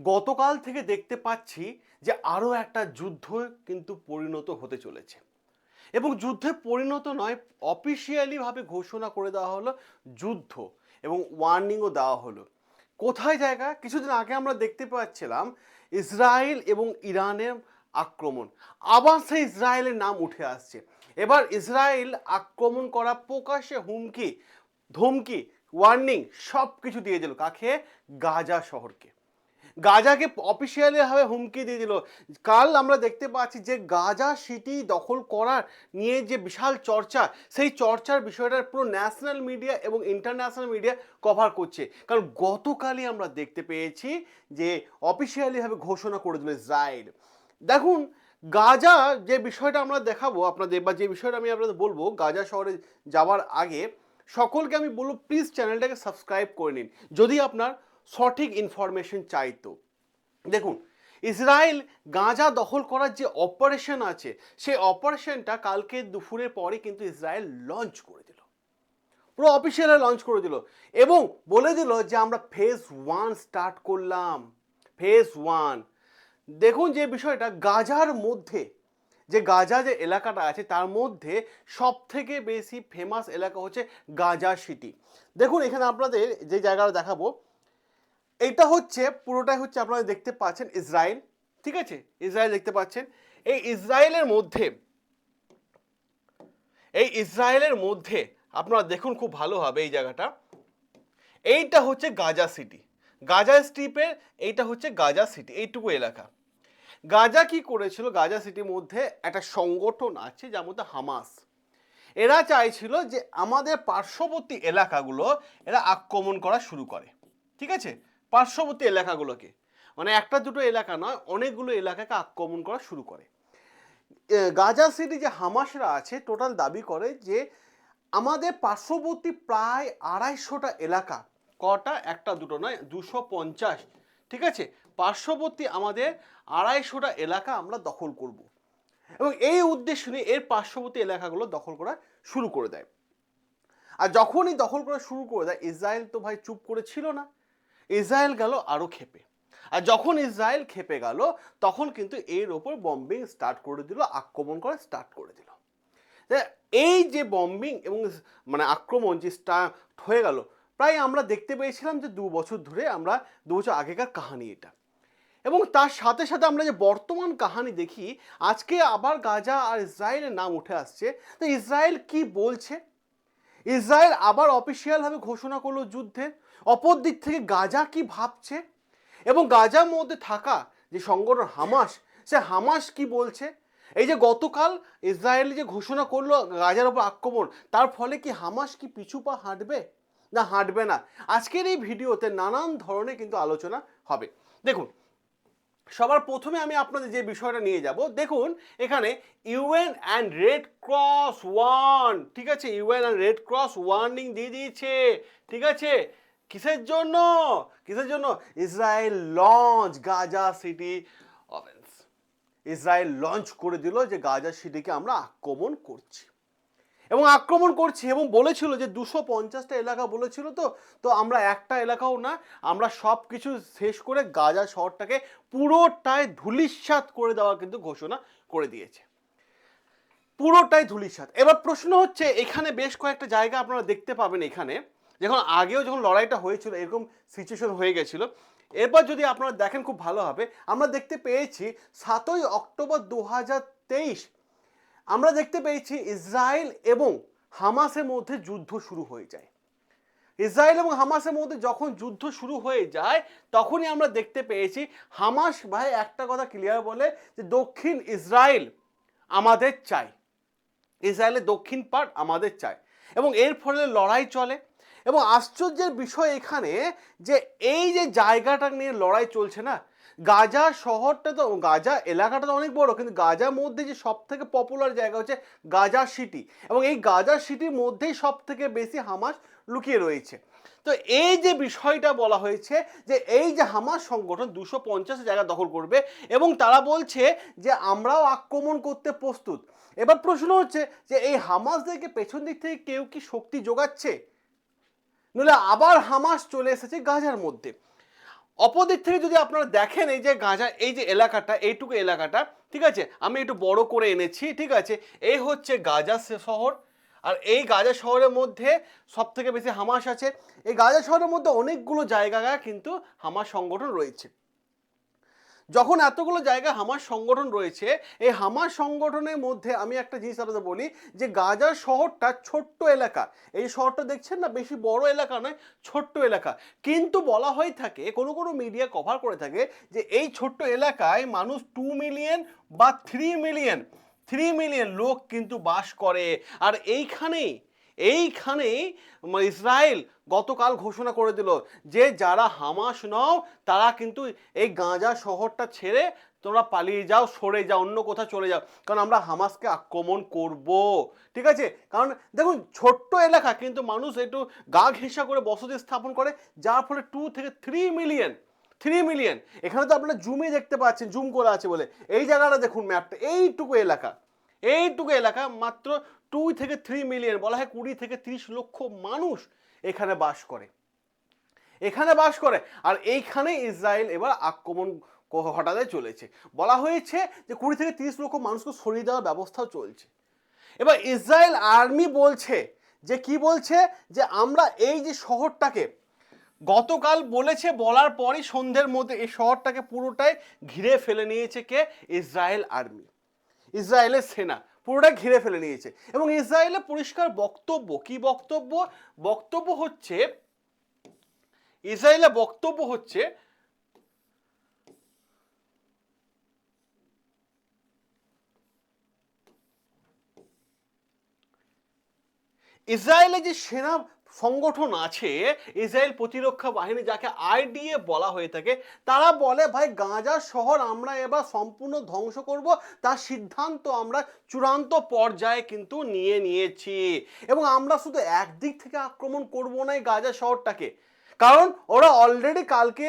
গতকাল থেকে দেখতে পাচ্ছি যে আরও একটা যুদ্ধ কিন্তু পরিণত হতে চলেছে। এবং যুদ্ধে পরিণত নয় অফিসিয়ালিভাবে ঘোষণা করে দেওয়া হলো যুদ্ধ এবং ওয়ার্নিংও দেওয়া হলো। কোথায় জায়গা? কিছুদিন আগে আমরা দেখতে পাচ্ছিলাম ইসরায়েল এবং ইরানের আক্রমণ। আবার সেই ইসরায়েলের নাম উঠে আসছে। এবার ইসরায়েল আক্রমণ করা প্রকাশ্যে হুমকি, ধমকি ওয়ার্নিং সব কিছু দিয়ে দিল কাকে? গাজা শহরকে। গাজাকে অফিসিয়ালি ভাবে হুমকি দিয়ে দিল। কাল আমরা দেখতে পাচ্ছি যে গাজা সিটি দখল করার নিয়ে যে বিশাল চর্চা, সেই চর্চার বিষয়টা পুরো ন্যাশনাল মিডিয়া এবং ইন্টারন্যাশনাল মিডিয়া কভার করছে। কারণ গতকালই আমরা দেখতে পেয়েছি যে অফিসিয়ালিভাবে ঘোষণা করে দিল ইসরায়েল। দেখুন, গাজা যে বিষয়টা আমরা দেখাবো আপনাদের বা যে বিষয়টা আমি আপনাদের বলব, গাজা শহরে যাওয়ার আগে সকলকে আমি বলব প্লিজ চ্যানেলটাকে সাবস্ক্রাইব করে নিন। যদি আপনার সঠিক ইনফরমেশন চাইতো দেখুন, ইসরায়েল গাঁজা দখল করার যে অপারেশন আছে, সেই অপারেশনটা কালকে দুপুরের পরে কিন্তু ইসরায়েল লঞ্চ করে দিল। পুরো অফিসিয়ালি লঞ্চ করে দিল এবং বলে দিল যে আমরা ফেজ ওয়ান স্টার্ট করলাম। ফেজ ওয়ান দেখুন যে বিষয়টা, গাজার মধ্যে, যে গাজা যে এলাকাটা আছে, তার মধ্যে সব থেকে বেশি ফেমাস এলাকা হচ্ছে গাজা সিটি দেখুন, এখানে আপনাদের যে জায়গাটা দেখাবো এইটা হচ্ছে, পুরোটাই হচ্ছে আপনারা দেখতে পাচ্ছেন ইসরায়েল, ঠিক আছে? ইসরায়েল দেখতে পাচ্ছেন। এই ইসরায়েলের মধ্যে, এই ইসরায়েলের মধ্যে, আপনারা দেখুন খুব ভালো হবে এই জায়গাটা। এইটা হচ্ছে গাজা সিটি। গাজা স্ট্রিপের, এইটা হচ্ছে গাজা সিটি, এইটুকু এলাকা। গাজা কি করেছিল? গাজা সিটির মধ্যে একটা সংগঠন আছে, যার মধ্যে হামাস। এরা চাইছিল যে আমাদের পার্শ্ববর্তী এলাকাগুলো এরা আক্রমণ করা শুরু করে, ঠিক আছে? পার্শ্ববর্তী এলাকাগুলোকে। মানে একটা দুটো এলাকা নয়, অনেকগুলো এলাকাকে আক্রমণ করা শুরু করে। গাজা সিটি যে হামাসরা আছে, টোটাল দাবি করে যে আমাদের পার্শ্ববর্তী প্রায় আড়াইশোটা এলাকা, কটা? একটা দুটো নয়, দুশো পঞ্চাশ, ঠিক আছে? পার্শ্ববর্তী আমাদের আড়াইশোটা এলাকা আমরা দখল করব। এবং এই উদ্দেশ্য নিয়ে এর পার্শ্ববর্তী এলাকাগুলো দখল করা শুরু করে দেয়। আর যখনই দখল করা শুরু করে দেয়, ইসরায়েল তো ভাই চুপ করে ছিল না। ইসরায়েল গেল আরও খেপে। আর যখন ইসরায়েল খেপে গেল, তখন কিন্তু এর ওপর বম্বিং স্টার্ট করে দিল, আক্রমণ করা স্টার্ট করে দিল। এই যে বম্বিং এবং মানে আক্রমণ যে স্টার্ট হয়ে গেল, প্রায় আমরা দেখতে পেয়েছিলাম যে দু বছর ধরে আমরা, দু বছর আগেকার কাহানি এটা। এবং তার সাথে সাথে আমরা যে বর্তমান কাহানি দেখি, আজকে আবার গাজা আর ইসরায়েলের নাম উঠে আসছে। তো ইসরায়েল কি বলছে? ইসরায়েল আবার অফিসিয়ালভাবে ঘোষণা করল যুদ্ধের অপর দিক থেকে গাজা কি ভাবছে? এবং গাজার মধ্যে থাকা যে সংগঠন হামাস, সে হামাস কি বলছে? এই যে গতকাল ইসরায়েল যে ঘোষণা করল গাজার ওপর আক্রমণ, তার ফলে কি হামাস কি পিছু পা হাঁটবে? না হাঁটবে না। আজকের এই ভিডিওতে নানান ধরনের কিন্তু আলোচনা হবে। দেখুন, সবার প্রথমে আমি আপনাদের যে বিষয়টা নিয়ে যাব, দেখুন, এখানে UN and Red Cross one, ঠিক আছে? UN and Red Cross warning দিয়ে দিয়েছে, ঠিক আছে? কিসের জন্য? কিসের জন্য? Israel launch Gaza city offence Israel launch করে দিল যে গাজা সিটিকে আমরা আক্রমণ করছি। এবং আক্রমণ করছি এবং বলেছিল যে দুশো পঞ্চাশটা এলাকা বলেছিল তো তো আমরা একটা এলাকাও না, আমরা সব কিছু শেষ করে গাজা শহরটাকে পুরোটাই ধুলিস্বাত করে দেওয়ার কিন্তু ঘোষণা করে দিয়েছে। পুরোটাই ধুলিস্বাত। এবার প্রশ্ন হচ্ছে, এখানে বেশ কয়েকটা জায়গা আপনারা দেখতে পাবেন এখানে। যখন আগেও যখন লড়াইটা হয়েছিল, এরকম সিচুয়েশন হয়ে গেছিল এরপর যদি আপনারা দেখেন খুব ভালো হবে, আমরা দেখতে পেয়েছি সাতই অক্টোবর দু আমরা দেখতে পেয়েছি ইসরায়েল এবং হামাসের মধ্যে যুদ্ধ শুরু হয়ে যায়। ইসরায়েল এবং হামাসের মধ্যে যখন যুদ্ধ শুরু হয়ে যায়, তখনই আমরা দেখতে পেয়েছি হামাস ভাই একটা কথা ক্লিয়ার বলে যে দক্ষিণ ইসরায়েল আমাদের চাই ইসরায়েলের দক্ষিণ পার্ট আমাদের চাই এবং এর ফলে লড়াই চলে। এবং আশ্চর্যের বিষয় এখানে যে এই যে জায়গাটা নিয়ে লড়াই চলছে না, গাজা শহরটা তো, গাজা এলাকাটা তো অনেক বড়, কিন্তু গাজার মধ্যে যে সব থেকে পপুলার জায়গা হচ্ছে গাজা সিটি এবং এই গাজা সিটির মধ্যেই সব থেকে বেশি হামাস লুকিয়ে রয়েছে। তো এই যে বিষয়টা বলা হয়েছে যে এই যে হামাস সংগঠন দুশো পঞ্চাশ জায়গা দখল করবে এবং তারা বলছে যে আমরাও আক্রমণ করতে প্রস্তুত। এবার প্রশ্ন হচ্ছে যে এই হামাসদেরকে পেছন দিক থেকে কেউ কি শক্তি যোগাচ্ছে? নইলে আবার হামাস চলে এসেছে গাজার মধ্যে। অপরদিক থেকে যদি আপনারা দেখেন এই যে গাঁজা, এই যে এলাকাটা, এইটুকু এলাকাটা, ঠিক আছে? আমি একটু বড় করে এনেছি, ঠিক আছে? এই হচ্ছে গাজা শহর। আর এই গাজা শহরের মধ্যে সব থেকে বেশি হামাস আছে। এই গাজা শহরের মধ্যে অনেকগুলো জায়গা কিন্তু হামাস সংগঠন রয়েছে। যখন এতগুলো জায়গায় হামাস সংগঠন রয়েছে, এই হামাস সংগঠনের মধ্যে আমি একটা জিনিস আপনাদের বলি যে, গাজার শহরটা ছোট্ট এলাকা। এই শহরটা দেখছেন না? বেশি বড় এলাকা নয়, ছোট্ট এলাকা। কিন্তু বলা হয়ে থাকে, কোনো কোনো মিডিয়া কভার করে থাকে যে, এই ছোট্ট এলাকায় মানুষ টু মিলিয়ন বা থ্রি মিলিয়ন থ্রি মিলিয়ন লোক কিন্তু বাস করে। আর এইখানেই এইখানেই ইসরায়েল গতকাল ঘোষণা করে দিল যে যারা হামাস নও, তারা কিন্তু এই গাঁজা শহরটা ছেড়ে তোমরা পালিয়ে যাও, সরে যাও, অন্য কোথাও চলে যাও। কারণ আমরা হামাসকে আক্রমণ করব। ঠিক আছে? কারণ দেখুন, ছোট্ট এলাকা, কিন্তু মানুষ একটু গা ঘেঁষা করে বসতি স্থাপন করে, যার ফলে টু থেকে থ্রি মিলিয়ন থ্রি মিলিয়ন এখানে তো আপনারা জুমে দেখতে পাচ্ছেন, জুম করা আছে বলে। এই জায়গাটা দেখুন ম্যাপটা এইটুকু এলাকা। এইটুকু এলাকা, মাত্র টু থেকে থ্রি মিলিয়ন বলা হয় কুড়ি থেকে ত্রিশ লক্ষ মানুষ এখানে বাস করে। এখানে বাস করে, আর এইখানে ইসরায়েল এবার আক্রমণ ঘটাতে চলেছে। বলা হয়েছে যে কুড়ি থেকে তিরিশ লক্ষ মানুষকে সরিয়ে দেওয়ার ব্যবস্থাও চলছে। এবার ইসরায়েল আর্মি বলছে যে, কি বলছে? যে আমরা এই যে শহরটাকে গতকাল বলেছে, বলার পরই সন্ধ্যের মধ্যে এই শহরটাকে পুরোটাই ঘিরে ফেলে নিয়েছে কে? Israel army. ইসরায়েলের সেনা। পুরোটা ঘিরে ফেলে নিয়েছে। এবং ইসরায়েলের পরিষ্কার বক্তব্য, কি বক্তব্য? বক্তব্য হচ্ছে ইসরায়েলের বক্তব্য হচ্ছে ইসরায়েলের যে সেনা সংগঠন আছে, ইসরায়েল প্রতিরক্ষা বাহিনী যাকে আইডিএ বলা হয়ে থাকে, তারা বলে, ভাই, গাঁজা শহর আমরা এবার সম্পূর্ণ ধ্বংস করব, তার সিদ্ধান্ত আমরা চূড়ান্ত পর্যায়ে কিন্তু নিয়ে নিয়েছি। এবং আমরা শুধু একদিক থেকে আক্রমণ করব না এই গাজা শহরটাকে। কারণ ওরা অলরেডি কালকে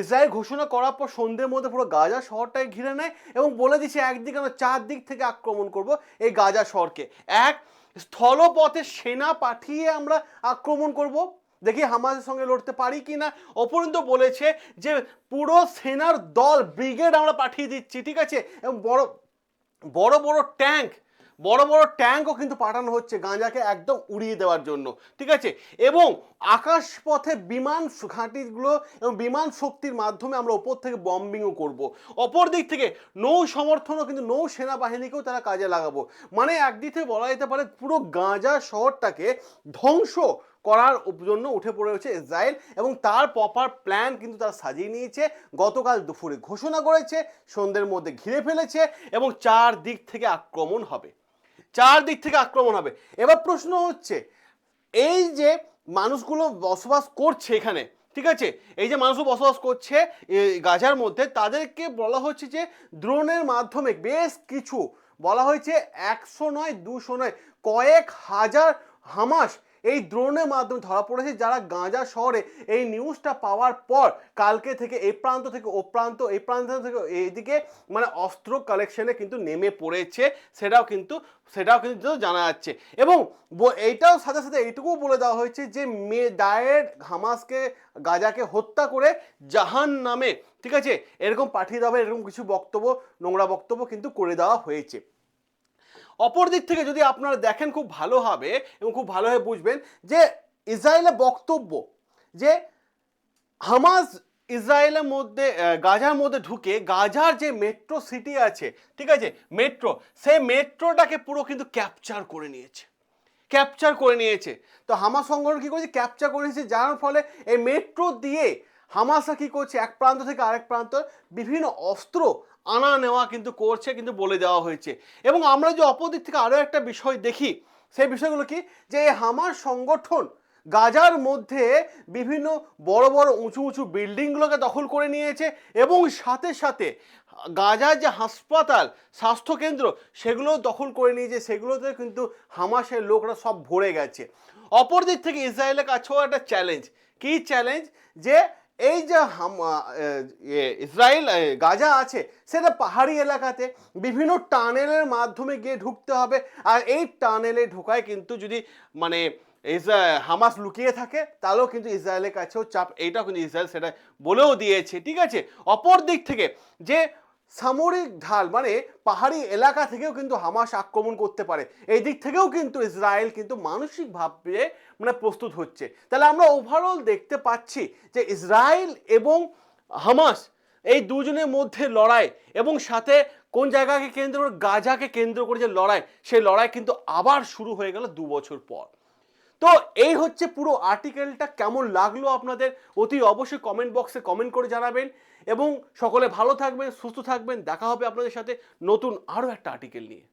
ইসরায়েল ঘোষণা করার পর সন্ধ্যের মধ্যে পুরো গাজা শহরটাকে ঘিরে নেয় এবং বলে দিচ্ছে, একদিকে আমরা চারদিক থেকে আক্রমণ করব এই গাজা শহরকে। এক স্থলপথে সেনা পাঠিয়ে আমরা আক্রমণ করব। দেখি হামাসের সঙ্গে লড়তে পারি কি না অপরন্ত বলেছে যে পুরো সেনার দল ব্রিগেড আমরা পাঠিয়ে দিচ্ছি, ঠিক আছে? এবং বড় বড় বড় ট্যাঙ্ক বড় বড় ট্যাঙ্কও কিন্তু পাঠানো হচ্ছে গাঁজাকে একদম উড়িয়ে দেওয়ার জন্য, ঠিক আছে? এবং আকাশপথে বিমান ঘাঁটিগুলো এবং বিমান শক্তির মাধ্যমে আমরা ওপর থেকে বম্বিংও করব। অপর দিক থেকে নৌ সমর্থনও কিন্তু নৌ সেনাবাহিনীকেও তারা কাজে লাগাবো। মানে একদিক থেকে বলা যেতে পারে পুরো গাঁজা শহরটাকে ধ্বংস করার জন্য উঠে পড়ে রয়েছে ইসরায়েল এবং তার প্রপার প্ল্যান কিন্তু তারা সাজিয়ে নিয়েছে। গতকাল দুপুরে ঘোষণা করেছে, সন্ধ্যের মধ্যে ঘিরে ফেলেছে এবং চার দিক থেকে আক্রমণ হবে। চার দিক থেকে আক্রমণ হবে। এবার প্রশ্ন হচ্ছে, এই যে মানুষগুলো বসবাস করছে এখানে, ঠিক আছে? এই যে মানুষ বসবাস করছে গাজার মধ্যে, তাদেরকে বলা হচ্ছে যে দ্রোনের মাধ্যমে বেশ কিছু, বলা হয়েছে একশো নয়, দুশো নয়, কয়েক হাজার হামাস এই ড্রোনের মাধ্যমে ধরা পড়েছে যারা গাঁজা শহরে এই নিউজটা পাওয়ার পর কালকে থেকে এই প্রান্ত থেকে ও প্রান্ত, এই প্রান্ত থেকে এইদিকে মানে অস্ত্র কালেকশনে কিন্তু নেমে পড়েছে। সেটাও কিন্তু সেটাও কিন্তু জানা যাচ্ছে। এবং এইটাও সাথে সাথে এইটুকু বলে দেওয়া হয়েছে যে মে ডায়েট হামাসকে, গাজাকে হত্যা করে জাহান নামে, ঠিক আছে? এরকম পাঠিয়ে দেওয়া এরকম কিছু বক্তব্য, নোংরা বক্তব্য কিন্তু করে দেওয়া হয়েছে। অপর দিক থেকে যদি আপনারা দেখেন খুব ভালো হবে এবং খুব ভালোভাবে বুঝবেন যে ইসরায়েলের বক্তব্য যে হামাস ইসরায়েলের মধ্যে গাজার মধ্যে ঢুকে গাজার যে মেট্রো সিটি আছে, ঠিক আছে? মেট্রো সেই মেট্রোটাকে পুরো কিন্তু ক্যাপচার করে নিয়েছে। ক্যাপচার করে নিয়েছে। তো হামাস সংগঠন কী করছে? ক্যাপচার করে নিয়েছে, যার ফলে এই মেট্রো দিয়ে হামাসা কী করছে? এক প্রান্ত থেকে আরেক প্রান্ত বিভিন্ন অস্ত্র আনা নেওয়া কিন্তু করছে, কিন্তু বলে দেওয়া হয়েছে। এবং আমরা যে অপোদিক থেকে আরও একটা বিষয় দেখি, সেই বিষয়গুলো কি? যে এই হামাস সংগঠন গাজার মধ্যে বিভিন্ন বড় বড় উঁচু উঁচু বিল্ডিংগুলোকে দখল করে নিয়েছে এবং সাথে সাথে গাজার যে হাসপাতাল, স্বাস্থ্যকেন্দ্র সেগুলো দখল করে নিয়েছে। সেগুলোতে কিন্তু হামাসের লোকরা সব ভরে গেছে। অপরদিক থেকে ইসরায়েলের কাছেও একটা চ্যালেঞ্জ কী চ্যালেঞ্জ যে এই যে ইসরায়েল গাজা আছে, সেটা পাহাড়ি এলাকাতে বিভিন্ন টানেলের মাধ্যমে গিয়ে ঢুকতে হবে। আর এই টানেলে ঢোকায় কিন্তু যদি মানে হামাস লুকিয়ে থাকে, তাহলেও কিন্তু ইসরায়েলের কাছেও চাপ। এইটাও কিন্তু ইসরায়েল সেটা বলেও দিয়েছে, ঠিক আছে? অপর দিক থেকে যে সামরিক ঢাল মানে পাহাড়ি এলাকা থেকেও কিন্তু হামাস আক্রমণ করতে পারে। এই দিক থেকেও কিন্তু ইসরায়েল কিন্তু মানসিকভাবে মানে প্রস্তুত হচ্ছে। তাহলে আমরা ওভারঅল দেখতে পাচ্ছি যে ইসরায়েল এবং হামাস এই দুজনের মধ্যে লড়াই এবং সাথে কোন জায়গাকে কেন্দ্র করে, গাজাকে কেন্দ্র করে যে লড়াই, সেই লড়াই কিন্তু আবার শুরু হয়ে গেল দু বছর পর। তো এই হচ্ছে পুরো আর্টিকেলটা কেমন লাগল আপনাদের? অতি অবশ্যই কমেন্ট বক্সে কমেন্ট করে জানাবেন। এবং সকলে ভালো থাকবেন, সুস্থ থাকবেন। দেখা হবে আপনাদের সাথে নতুন আরও একটা আর্টিকেল নিয়ে।